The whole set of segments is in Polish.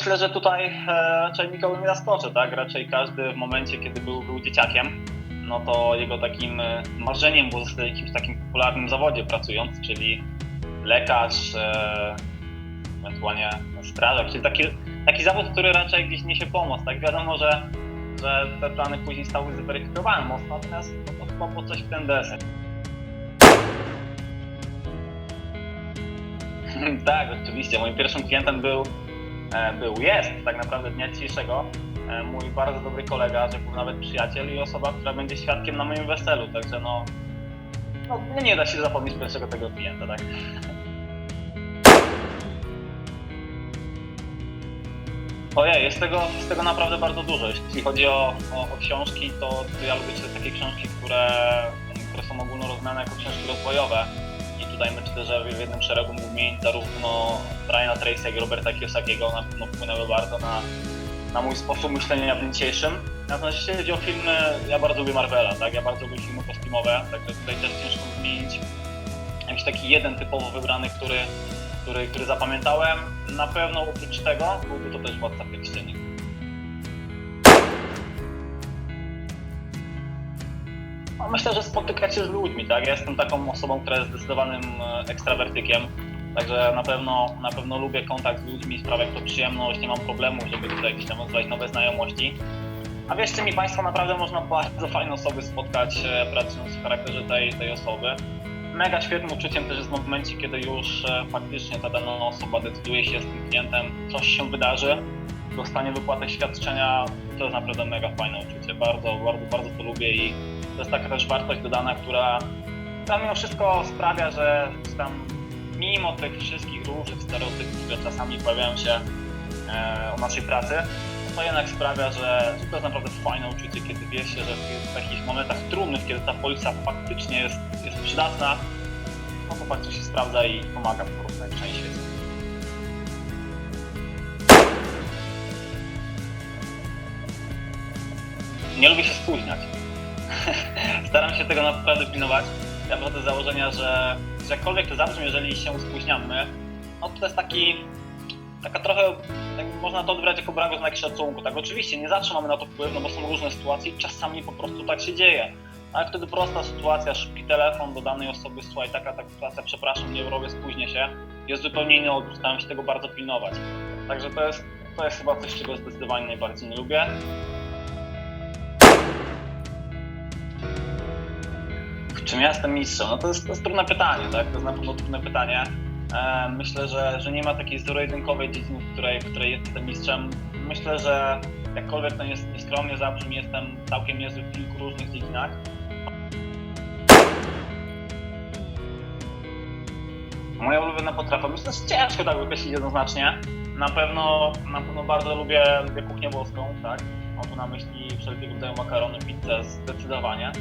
myślę, że tutaj e, raczej nikogo nie zaskoczę, tak? Raczej każdy w momencie, kiedy był, był dzieciakiem, no to jego takim e, marzeniem było zostać w jakimś takim popularnym zawodzie pracując, czyli lekarz, e, ewentualnie strażak, czyli taki, taki zawód, który raczej gdzieś niesie pomoc, tak? Wiadomo, że, że te plany później stały zweryfikowane mocno, natomiast no, to chyba było coś w ten deseń. tak, oczywiście. Moim pierwszym klientem był, był, jest tak naprawdę dnia dzisiejszego e, mój bardzo dobry kolega, rzekł nawet przyjaciel i osoba, która będzie świadkiem na moim weselu, także no, no nie- nie da się zapomnieć pierwszego tego klienta, tak? Ojej, jest tego, jest tego naprawdę bardzo dużo. Jeśli chodzi o, o, o książki, to, ja lubię czytać takie książki, które, które są ogólnorozumiane jako książki rozwojowe. Myślę, że w jednym szeregu wymienić zarówno Briana Tracy'ego, jak i Roberta Kiyosakiego na pewno wpłynęły bardzo na, na mój sposób myślenia w dniu dzisiejszym. Natomiast jeśli chodzi o filmy, ja bardzo lubię Marvela, tak? Ja bardzo lubię filmy kostiumowe, także tutaj też ciężko wymienić jakiś taki jeden typowo wybrany, który, który, który zapamiętałem. Na pewno oprócz tego byłby to też Władca Pierścieni. Myślę, że spotykać się z ludźmi, tak? Ja jestem taką osobą, która jest zdecydowanym e, ekstrawertykiem, także na pewno, na pewno lubię kontakt z ludźmi, sprawia to przyjemność, nie mam problemu, żeby tutaj gdzieś rozwijać nowe znajomości. A wierzcie mi Państwo, naprawdę można bardzo fajne osoby spotkać, e, pracując w charakterze tej, tej osoby. Mega świetnym uczuciem też jest w momencie, kiedy już e, faktycznie ta dana osoba decyduje się z tym klientem, coś się wydarzy, dostanie wypłatę świadczenia, to jest naprawdę mega fajne uczucie. Bardzo, bardzo, bardzo to lubię i to jest taka też wartość dodana, która mimo wszystko sprawia, że tam mimo tych wszystkich różnych stereotypów, które czasami pojawiają się e, o naszej pracy, to jednak sprawia, że że to jest naprawdę fajne uczucie, kiedy wie się, że w takich momentach trudnych, kiedy ta polisa faktycznie jest, jest przydatna, no to faktycznie się sprawdza i pomaga po prostu najczęściej. Nie lubię się spóźniać. Staram się tego naprawdę pilnować. Ja wychodzę z założenia, że jakkolwiek to zabrzmi, jeżeli się spóźniamy, no to jest taki, taka trochę, tak można to odbierać jako brak znak szacunku. Tak, oczywiście nie zawsze mamy na to wpływ, no bo są różne sytuacje i czasami po prostu tak się dzieje. Ale wtedy prosta sytuacja, szybki telefon do danej osoby, słuchaj, taka, taka sytuacja, przepraszam, nie robię, spóźnię się, jest zupełnie inny odbiór, staram się tego bardzo pilnować. Także to jest, to jest chyba coś, czego zdecydowanie najbardziej nie lubię. Czym ja jestem mistrzem? No to jest, to jest trudne pytanie, tak? To jest na pewno trudne pytanie. E, myślę, że, że nie ma takiej zero-jedynkowej dziedziny, w której, w której jestem mistrzem. Myślę, że jakkolwiek to jest nieskromnie zabrzmi, jestem całkiem niezły w kilku różnych dziedzinach. Moja ulubiona potrawa, myślę, że ciężko tak określić jednoznacznie. Na pewno, na pewno bardzo lubię, lubię kuchnię włoską, tak? Mam tu na myśli wszelkiego rodzaju makarony, pizzę, zdecydowanie.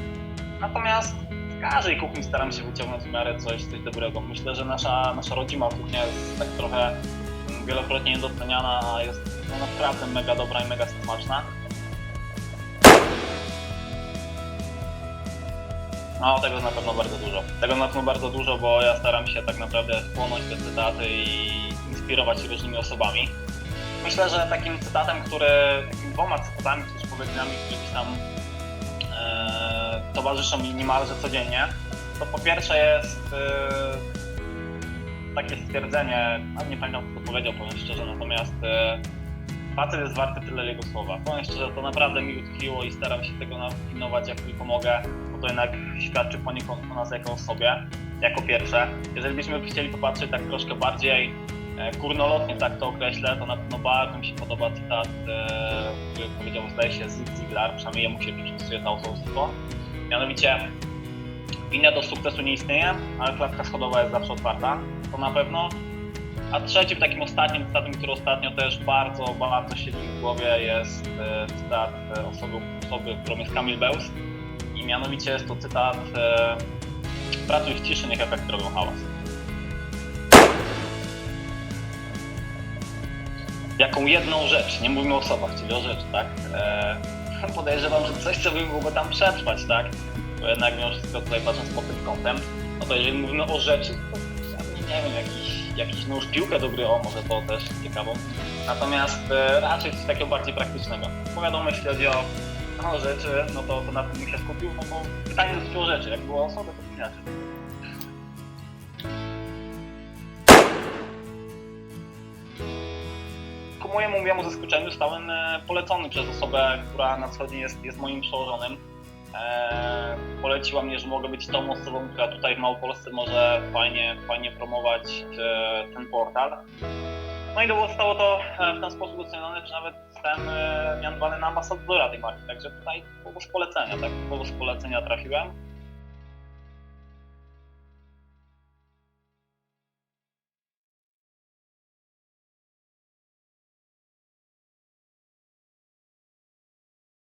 Natomiast z każdej kuchni staram się wyciągnąć w miarę coś, coś dobrego. Myślę, że nasza, nasza rodzima kuchnia jest tak trochę mm, wielokrotnie niedoceniana, a jest no, naprawdę mega dobra i mega smaczna. No, tego na pewno bardzo dużo. Tego na pewno bardzo dużo, bo ja staram się tak naprawdę chłonąć te cytaty i inspirować się różnymi osobami. Myślę, że takim cytatem, który, takimi dwoma cytatami, czy powiedzeniami, które tam towarzyszą mi niemalże codziennie, to po pierwsze jest e, takie stwierdzenie, a nie pamiętam kto to powiedział, powiem szczerze, natomiast e, facet jest warty tyle jego słowa. Powiem szczerze, to naprawdę mi utkwiło i staram się tego napilnować jak tylko mogę, bo to jednak świadczy poniekąd o nas jako osobie, jako pierwsze. Jeżeli byśmy chcieli popatrzeć tak troszkę bardziej e, górnolotnie, tak to określę, to na pewno bardzo mi się podoba cytat, e, który powiedział, zdaje się, Zig Ziglar, przynajmniej jemu się przypisuje to autorstwo. Mianowicie, winna do sukcesu nie istnieje, ale klatka schodowa jest zawsze otwarta, to na pewno. A trzecim, takim ostatnim cytatem, który ostatnio też bardzo, bardzo siedzi w głowie, jest e, cytat e, osoby, osoby, którą jest Kamil Beus. I mianowicie jest to cytat e, Pracuj w ciszy, niech efekty robią hałas. Jaką jedną rzecz, nie mówimy o osobach, czyli o rzeczy, tak? Podejrzewam, że coś, co by mogło tam przetrwać, tak? Bo jednak mimo wszystko tutaj patrząc pod tym kątem, no to jeżeli mówimy o rzeczy, to nie, wiem, jakiś, jakiś nóż, piłkę do gry, o może to też ciekawą. Natomiast e, raczej coś takiego bardziej praktycznego. Bo wiadomo, jeśli chodzi o, o rzeczy, no to, to na tym bym się skupił, no bo pytanie dotyczyło rzeczy, jak było osoby, to inaczej. Mojemu miłemu zaskoczeniu zostałem e, polecony przez osobę, która na co dzień jest, jest moim przełożonym. E, poleciła mnie, że mogę być tą osobą, która tutaj w Małopolsce może fajnie, fajnie promować e, ten portal. No i zostało to w ten sposób docenione, że nawet e, mianowany na ambasadora tej marki, także tutaj po polecenia, tak, po polecenia trafiłem.